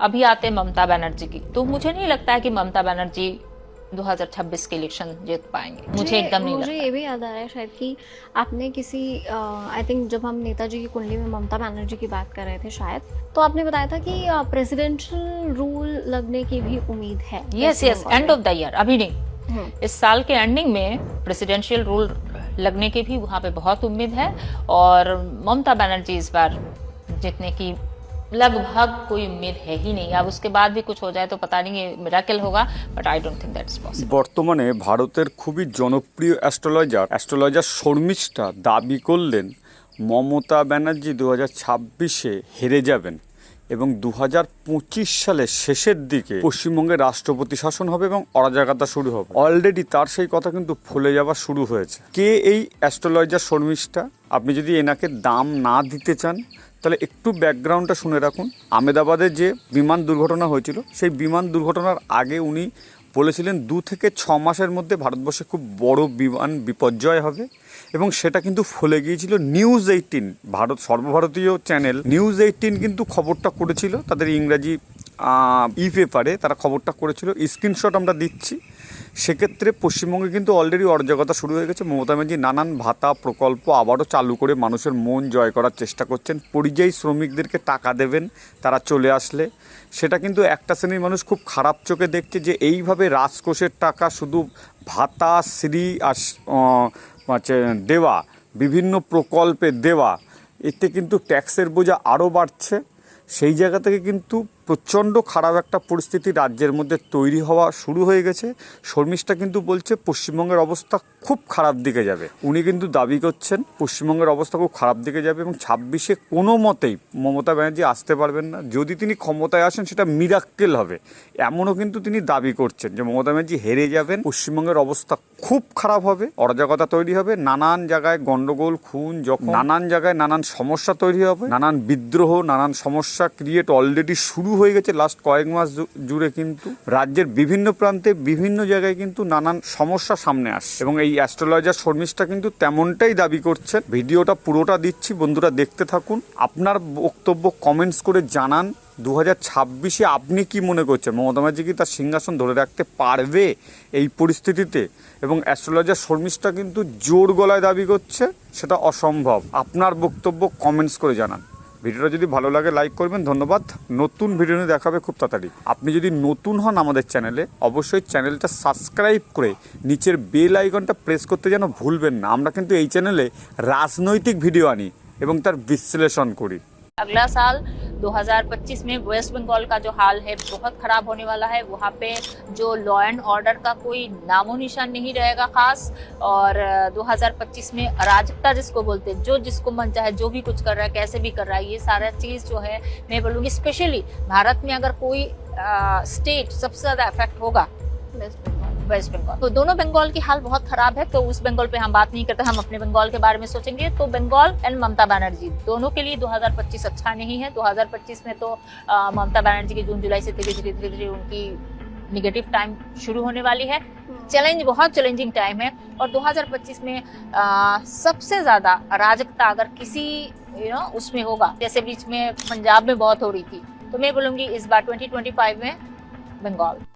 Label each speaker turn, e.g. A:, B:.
A: अभी आते हैं ममता बनर्जी की। तो मुझे नहीं लगता है कि ममता बनर्जी 2026 के इलेक्शन जीत पाएँगे। मुझे एकदम नहीं
B: मुझे ये भी याद आ रहा है शायद कि आपने किसी आई थिंक जब हम नेताजी की कुंडली में ममता बनर्जी की बात कर रहे थे शायद तो आपने बताया था कि प्रेसिडेंशियल रूल लगने की भी उम्मीद है।
A: Yes
B: yes
A: end of the year अभी नहीं।
B: हम्म,
A: इस साल के एंडिंग में प्रेसिडेंशियल रूल लगने की भी वहाँ पे बहुत उम्मीद है और ममता बनर्जी इस बार जीतने की लगभग कोई उम्मीद है ही नहीं अब उसके बाद भी कुछ हो जाए तो पता नहीं ये मिराकल होगा but I don't think that is possible
C: বর্তমানে ভারতের খুবই জনপ্রিয় অ্যাস্ট্রোলজার অ্যাস্ট্রোলজার শর্মিষ্ঠা দাবি করলেন মমতা ব্যানার্জি দু হাজার ছাব্বিশে হেরে যাবেন এবং দু হাজার পঁচিশ সালের শেষের দিকে পশ্চিমবঙ্গে রাষ্ট্রপতি শাসন হবে এবং অরাজকতা শুরু হবে। অলরেডি তার সেই কথা কিন্তু ফুলে যাওয়া শুরু হয়েছে। কে এই অ্যাস্ট্রোলজার শর্মিষ্ঠা? আপনি যদি এনাকে দাম না দিতে চান, তাহলে একটু ব্যাকগ্রাউন্ডটা শুনে রাখুন। আমেদাবাদে যে বিমান দুর্ঘটনা হয়েছিল, সেই বিমান দুর্ঘটনার আগে উনি বলেছিলেন দু থেকে ছ মাসের মধ্যে ভারতবর্ষে খুব বড় বিমান বিপর্যয় হবে এবং সেটা কিন্তু ফলে গিয়েছিল নিউজ এইটিন, ভারত সর্বভারতীয় চ্যানেল। নিউজ এইটিন কিন্তু খবরটা করেছিল, তাদের ইংরাজি ই পেপারে তারা খবরটা করেছিল। স্ক্রিনশট আমরা দিচ্ছি। সেক্ষেত্রে পশ্চিমবঙ্গে কিন্তু অলরেডি অরাজকতা শুরু হয়ে গেছে। মমতা ব্যানার্জি নানান ভাতা প্রকল্প আবারও চালু করে মানুষের মন জয় করার চেষ্টা করছেন। পরিযায়ী শ্রমিকদেরকে টাকা দেবেন, তারা চলে আসলে। সেটা কিন্তু একটা শ্রেণির মানুষ খুব খারাপ চোখে দেখছে যে এইভাবে রাজকোষের টাকা শুধু ভাতা, শ্রী আর হচ্ছে দেওয়া, বিভিন্ন প্রকল্পে দেওয়া, এতে কিন্তু ট্যাক্সের বোঝা আরও বাড়ছে। সেই জায়গা থেকে কিন্তু প্রচণ্ড খারাপ একটা পরিস্থিতি রাজ্যের মধ্যে তৈরি হওয়া শুরু হয়ে গেছে। শর্মিষ্ঠা কিন্তু বলছে পশ্চিমবঙ্গের অবস্থা খুব খারাপ দিকে যাবে। উনি কিন্তু দাবি করছেন পশ্চিমবঙ্গের অবস্থা খুব খারাপ দিকে যাবে এবং ছাব্বিশে কোনো মতেই মমতা ব্যানার্জি আসতে পারবেন না। যদি তিনি ক্ষমতায় আসেন সেটা মিরাক্কেল হবে। এমনও কিন্তু তিনি দাবি করছেন যে মমতা ব্যানার্জি হেরে যাবেন পশ্চিমবঙ্গের অবস্থা খুব খারাপ হবে অরাজকতা তৈরি হবে নানান জায়গায় গন্ডগোল খুন যখন নানান জায়গায় নানান সমস্যা তৈরি হবে নানান বিদ্রোহ নানান সমস্যা ক্রিয়েট অলরেডি শুরু হয়ে গেছে লাস্ট কয়েক মাস জুড়ে কিন্তু রাজ্যের বিভিন্ন প্রান্তে বিভিন্ন জায়গায় কিন্তু নানান সমস্যা সামনে আসছে। এবং এই অ্যাস্ট্রোলজার শর্মিষ্ঠা কিন্তু তেমনটাই দাবি করছেন। ভিডিওটা পুরোটা দিচ্ছি, বন্ধুরা দেখতে থাকুন। আপনার বক্তব্য কমেন্টস করে জানান। দু হাজার ছাব্বিশে আপনি কি মনে করছেন? মমতা ব্যানার্জি কি তার সিংহাসন ধরে রাখতে পারবে এই পরিস্থিতিতে? এবং অ্যাস্ট্রোলজার শর্মিষ্ঠা কিন্তু জোর গলায় দাবি করছে, সেটা অসম্ভব। আপনার বক্তব্য কমেন্টস করে জানান। ভিডিওটা যদি ভালো লাগে লাইক করবেন। ধন্যবাদ। নতুন ভিডিও নিয়ে দেখাবে খুব তাড়াতাড়ি। আপনি যদি নতুন হন আমাদের চ্যানেলে, অবশ্যই চ্যানেলটা সাবস্ক্রাইব করে নিচের বেল আইকনটা প্রেস করতে যেন ভুলবেন না। আমরা কিন্তু এই চ্যানেলে রাজনৈতিক ভিডিও আনি এবং তার বিশ্লেষণ করি।
A: আগলা সাল 2025 में वेस्ट बंगाल का जो हाल है बहुत खराब होने वाला है। वहाँ पे जो लॉ एंड ऑर्डर का कोई नामो निशान नहीं रहेगा खास। और अ, 2025 में अराजकता जिसको बोलते हैं जो जिसको मन चाहे जो भी कुछ कर रहा है कैसे भी कर रहा है ये सारा चीज़ जो है मैं बोलूँगी स्पेशली भारत में अगर कोई स्टेट सबसे ज़्यादा इफ़ेक्ट होगा
B: वेस्ट बंगाल
A: वेस्ट बंगाल। तो दोनों बंगाल की हाल बहुत खराब है तो उस बंगाल पे हम बात नहीं करते हम अपने बंगाल के बारे में सोचेंगे। तो बंगाल एंड ममता बनर्जी दोनों के लिए 2025 अच्छा नहीं है। 2025 में तो ममता बनर्जी की जून जुलाई से धीरे धीरे धीरे धीरे उनकी निगेटिव टाइम शुरू होने वाली है। चैलेंज बहुत चैलेंजिंग टाइम है। और 2025 में अ, सबसे ज़्यादा अराजकता अगर किसी यू नो उसमें होगा जैसे बीच में पंजाब में बहुत हो रही थी तो मैं बोलूँगी इस बार 2025 में बंगाल।